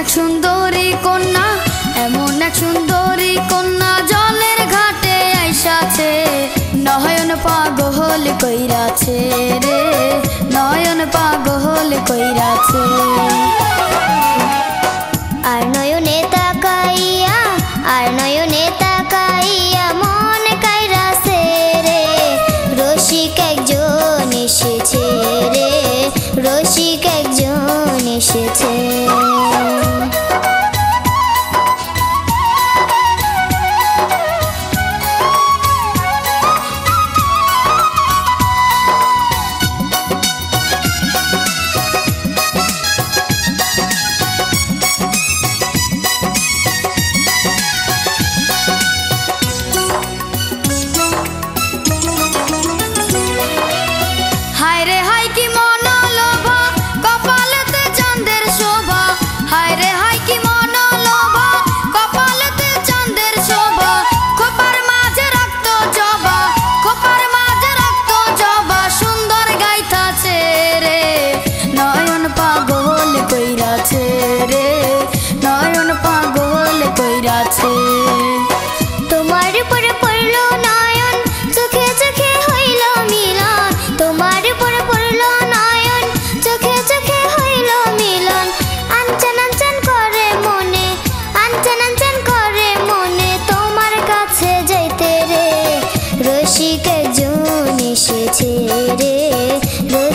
এক সুন্দরী কন্যা, এমন এক সুন্দরী কন্যা জলের ঘাটে আইসাছে। নয়ন পাগল কইরাছে রে, নয়ন পাগল কইরাছে।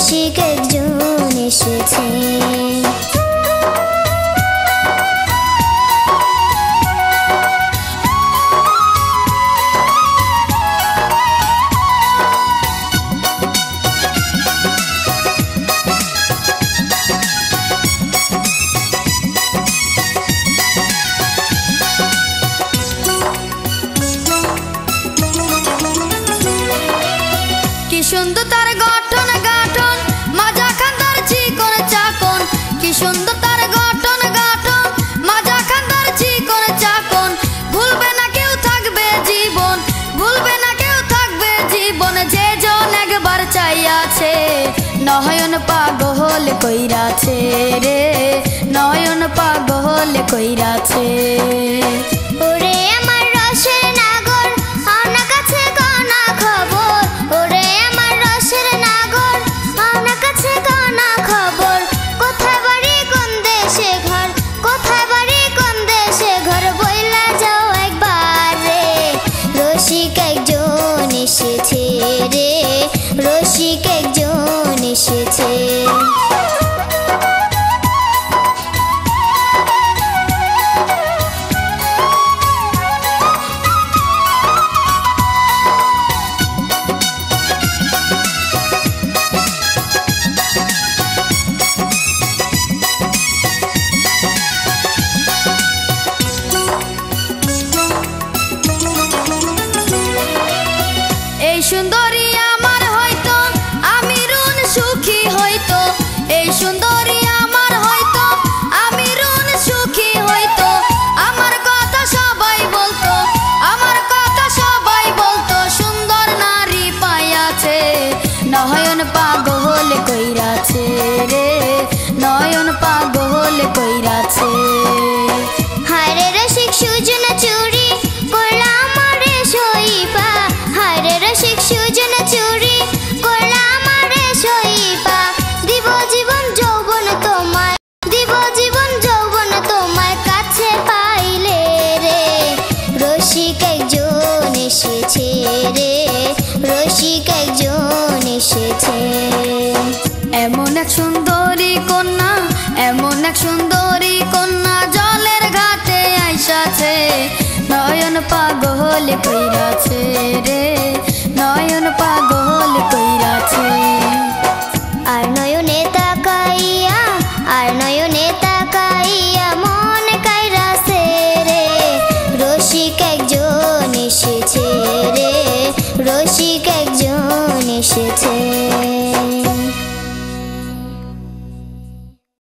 রসিক একজন এসেছে। সুন্দর তার গঠন সুন্দর তার গঠন গাঠন, মাজা খান্দার কেউ থাকবে জীবন কেউ থাকবে জীবন, যে একবার নয়ন পাগল কইরাছে রে, নয়ন পাগল কইরাছে। রসিক একজন এসেছে রে রসিক একজন এসেছে। এই সুন্দরী এসেছে এমন এক সুন্দরী কন্যা এমন এক সুন্দরী কন্যা জলের ঘাটে আইসাছে। নয়ন পাগল কইরাছে রে নয়ন পাগল কইরাছে। আর নয়নে তাকাইয়া আর নয়নে তাকাইয়া মন কাইরাছে রে। রসিক একজন এসেছে রে রসিক একজন এসেছে।